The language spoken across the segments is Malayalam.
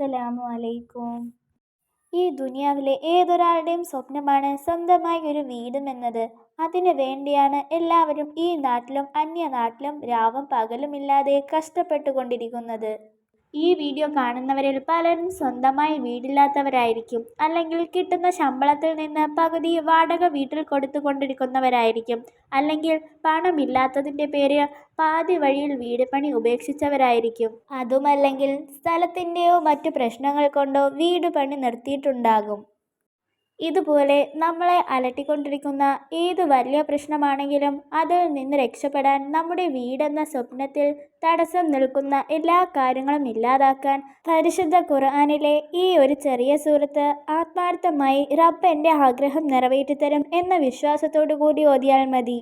അസ്സലാമു അലൈക്കും. ഈ ദുനിയാവിലെ ഏതൊരാളുടെയും സ്വപ്നമാണ് സ്വന്തമായി ഒരു വീടും എന്നത്. അതിനു വേണ്ടിയാണ് എല്ലാവരും ഈ നാട്ടിലും അന്യനാട്ടിലും രാവും പകലുമില്ലാതെ കഷ്ടപ്പെട്ടുകൊണ്ടിരിക്കുന്നത്. ഈ വീഡിയോ കാണുന്നവരിൽ പലരും സ്വന്തമായി വീടില്ലാത്തവരായിരിക്കും. അല്ലെങ്കിൽ കിട്ടുന്ന ശമ്പളത്തിൽ നിന്ന് പകുതി വാടക വീട്ടിൽ കൊടുത്തുകൊണ്ടിരിക്കുന്നവരായിരിക്കും. അല്ലെങ്കിൽ പണമില്ലാത്തതിന്റെ പേര് പാതി വഴിയിൽ വീട് പണി ഉപേക്ഷിച്ചവരായിരിക്കും. അതുമല്ലെങ്കിൽ സ്ഥലത്തിന്റെയോ മറ്റു പ്രശ്നങ്ങൾ കൊണ്ടോ വീട് പണി നിർത്തിയിട്ടുണ്ടാകും. ഇതുപോലെ നമ്മളെ അലട്ടിക്കൊണ്ടിരിക്കുന്ന ഏത് വലിയ പ്രശ്നമാണെങ്കിലും അതിൽ നിന്ന് രക്ഷപ്പെടാൻ നമ്മുടെ വീടെന്ന സ്വപ്നത്തിൽ തടസ്സം നിൽക്കുന്ന എല്ലാ കാര്യങ്ങളും ഇല്ലാതാക്കാൻ പരിശുദ്ധ ഖുർആാനിലെ ഈ ഒരു ചെറിയ സൂറത്ത് ആത്മാർത്ഥമായി റബ്ബ് എന്റെ ആഗ്രഹം നിറവേറ്റിത്തരും എന്ന വിശ്വാസത്തോടു കൂടി ഓതിയാൽ മതി.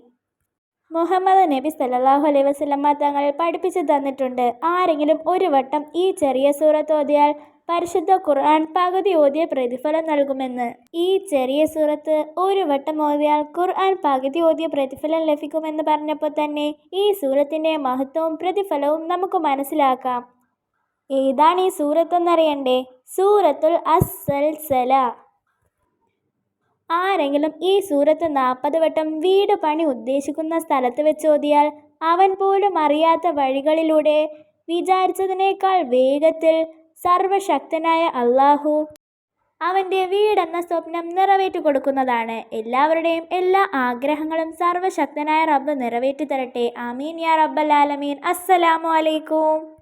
മുഹമ്മദ് നബി സല്ലാഹു അലൈഹി വസ്ലമ്മ തങ്ങൾ പഠിപ്പിച്ചു തന്നിട്ടുണ്ട്. ആരെങ്കിലും ഒരു വട്ടം ഈ ചെറിയ സൂറത്ത് ഓതിയാൽ പരിശുദ്ധ ഖുർആൻ പകുതി ഓതിയ പ്രതിഫലം നൽകുമെന്ന്. ഈ ചെറിയ സൂറത്ത് ഒരു വട്ടം ഓതിയാൽ ഖുർആൻ പകുതി ഓതിയ പ്രതിഫലം ലഭിക്കുമെന്ന് പറഞ്ഞപ്പോൾ തന്നെ ഈ സൂറത്തിന്റെ മഹത്വവും പ്രതിഫലവും നമുക്ക് മനസ്സിലാക്കാം. ഏതാണ് ഈ സൂറത്ത് സൂറത്തെന്നറിയണ്ടേ? സൂറത്തുൽ അസ്സൽസല. ആരെങ്കിലും ഈ സൂറത്ത് നാൽപ്പത് വട്ടം വീട് പണി ഉദ്ദേശിക്കുന്ന സ്ഥലത്ത് വെച്ച് ഓതിയാൽ അവൻ പോലും അറിയാത്ത വഴികളിലൂടെ വിചാരിച്ചതിനേക്കാൾ വേഗത്തിൽ സർവശക്തനായ അള്ളാഹു അവന്റെ വീടെന്ന സ്വപ്നം നിറവേറ്റി കൊടുക്കുന്നതാണ്. എല്ലാവരുടെയും എല്ലാ ആഗ്രഹങ്ങളും സർവശക്തനായ റബ്ബ് നിറവേറ്റി തരട്ടെ അമീൻ യാ റബ്ബൽ ആലമീൻ. അസ്സലാമു അലൈക്കും.